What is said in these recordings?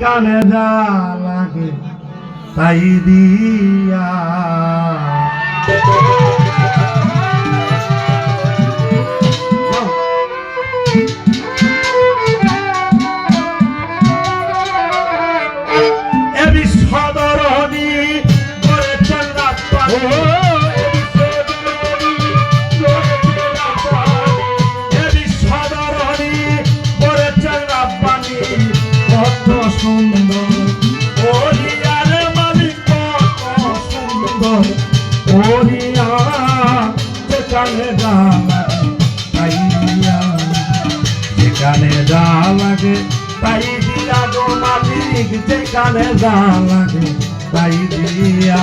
গানে যা লাগে তাই দিয়া। সুন্দর ওরিয়ার মালিক কত সুন্দর ওরিয়া যেখানে যা যেখানে যা লাগে তাই দিয়া গো মালিক যেখানে যা লাগে তাই দিয়া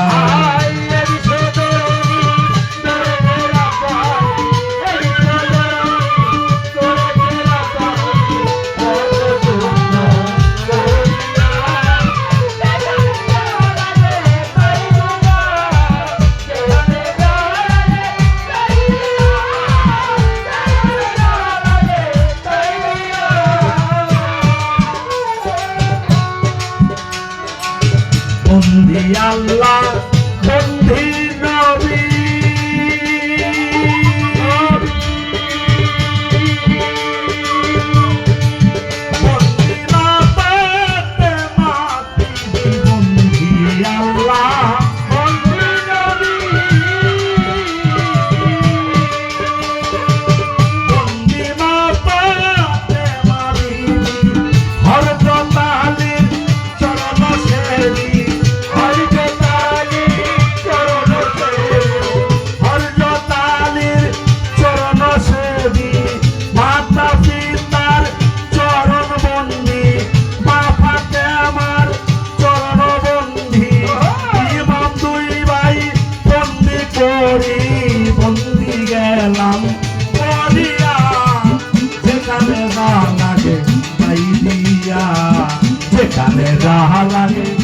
বন্দি জাহালানি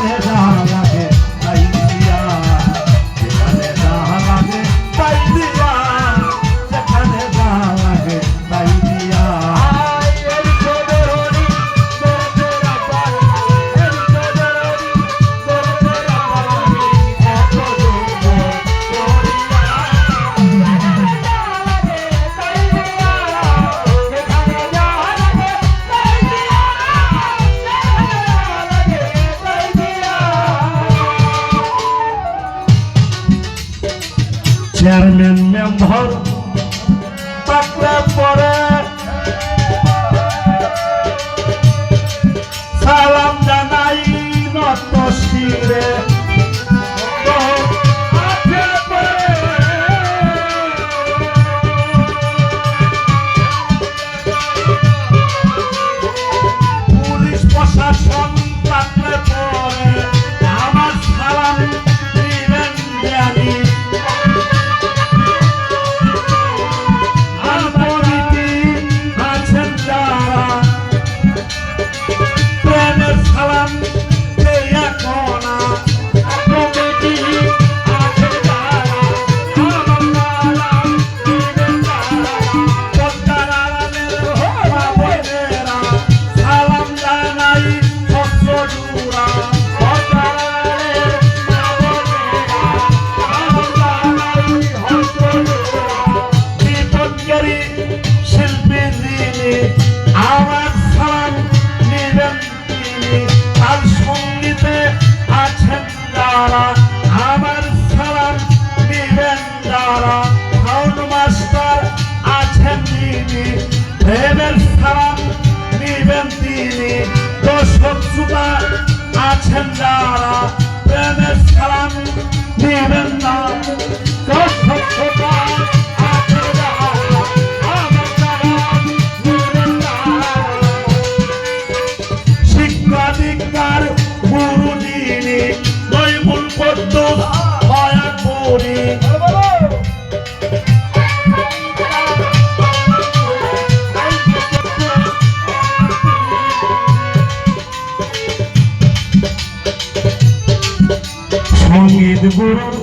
Yeah. চেয়ারম্যান মেম্বর তাকলে পরে। সালাম জানাই নত শিরে পুলিশ প্রশাসন Come. সুতা আছেন যারা। প্রেমের সালাম দিবেন না। You the.